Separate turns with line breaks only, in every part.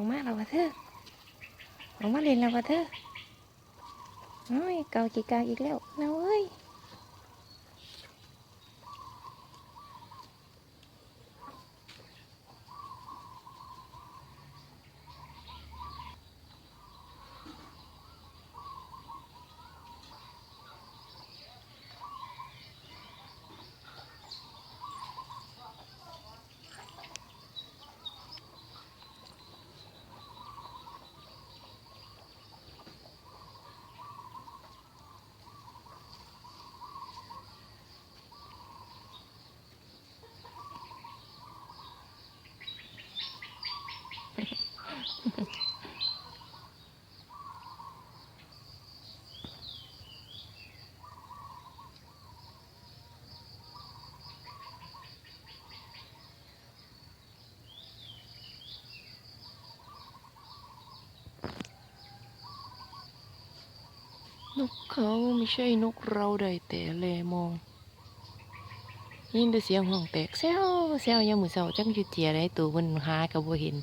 อกมาแล้ววะเธอออกมาเล่นแล้ววะเธอโอ้ยเกาจีกากอีกแล้วนะเว้ย
นกเขาไม่ใช่นกเราได้แต่แลมอง ยินแต่เสียงห้องแตกแซวแซวยามมือเสาจังอยู่เจียได้ตัวมันหากับบ่เห็น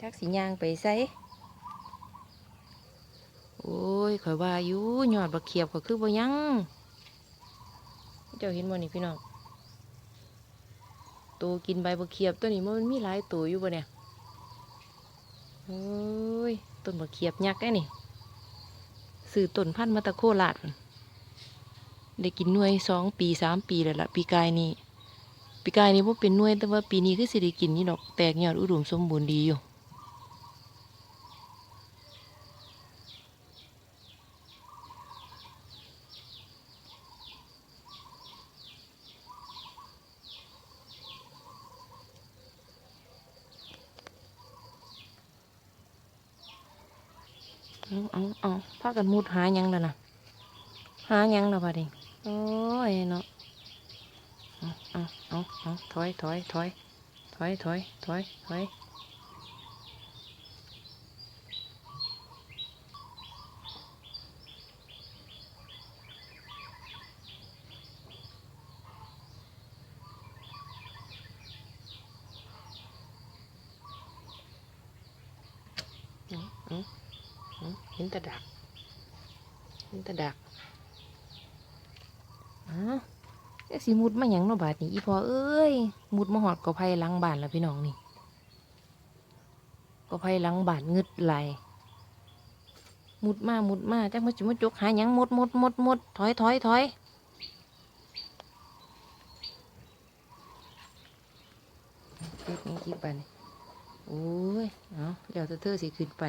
จักสียางไปใส่
โอ้ยข่อยว่าอยู่ยอดบักเขียบก็คือบ่ยัง เจ้าเห็นบ่นี่พี่น้องตัวกินใบบักเขียบตัวนี้มันมีหลายตัวอยู่บ่เนี่ยโอ้ยต้นบักเขียบยักษ์ไอ้นี่ซื้อต้นพันธุ์มาตะโคราชพุ่นได้กินหน่วยสองปีสามปีแล้วล่ะปีกายนี้ปีกายนี้บ่เป็นหน่วยแต่ว่าปีนี้คือสิได้กินนี่ดอกแตกยอดอุดมสมบูรณ์ดีอยู่ เอาเอาเอาพากันมุดหาหยังแล้วนะหาหยังแล้วบัดนี้โอ้ยเนาะเอาเอาเอาเอาถอยถอยถอยถอยถอยถอยถอยเอาเอา เห็นตะดัก เห็นตะดักอ้าวจักสิมุดมาหยังเนาะบาดนี้อีพอเอ้ยมุดมาหอดกอไผ่หลังบ้านแล้วพี่น้องนี่กอไผ่หลังบ้านงึดไหลมุดมามุดมาจักมาจุมาจกหาหยังมดมดมดมดถอยถอยถอยเก็บนี้กี่ไปนี่โอ้ย เอาเดี๋ยวเธอสิขึ้นไป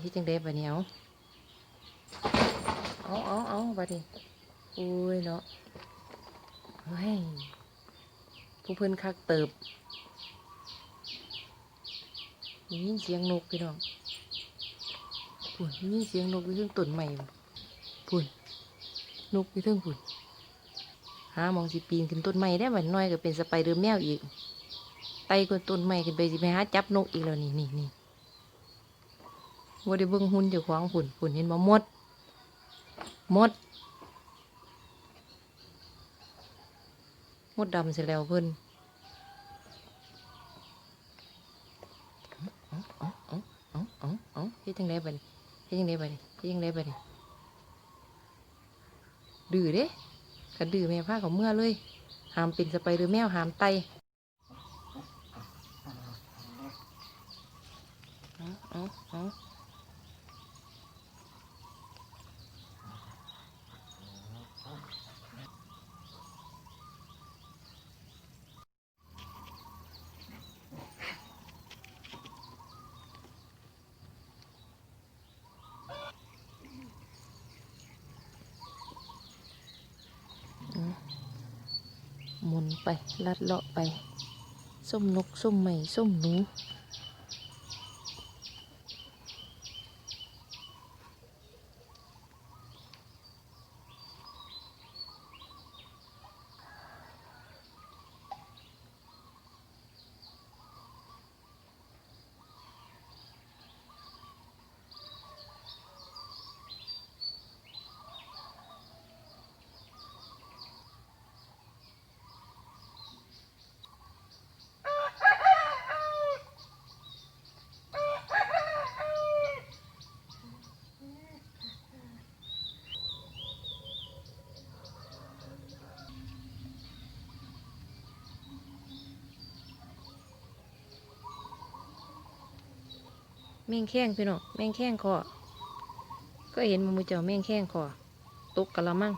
ที่จังเด็บไปเนี่ยเอาเอาเอาเอาบัดนี้โอ้ยเนาะเฮ้ยผู้เพิ่อนคักเติบยินเสียงนกพี่น้องพุ่นยินเสียงนกอยู่เทิงต้นใหม่พุ่นนกอยู่เทิงพุ่นหามองสิปีนขึ้นต้นไม้ได้บัดน้อยก็เป็นสไปเดอร์แมวอีกไต่ขึ้นต้นไม้ขึ้นไปสิไปหาจับนกอีกแล้วนี่นี่นี่ ว่ได้เบิ่งหุ่นเจ้าของพุ่นพุ่นเห็นบ่มด มด มดดำเสร็จแล้วเพิ่นเฮ็ดจังได๋บัดนี้เฮ็ดจังได๋บัดนี้เฮ็ดจังได๋บัดนี้ดื้อเด้คันดื้อแม่พาเขาเมื่อเลยหามเป็นสไปเดอร์แมวหามไตเอาเอาเอาหมุ นไปลัดเลาะไป ส้มนก ส้มไหมส้มหนู แมงแข้งพี่น้องแมงแข้งคอก็เห็นหมูเจ้าแมงแข้งคอตกกะละมัง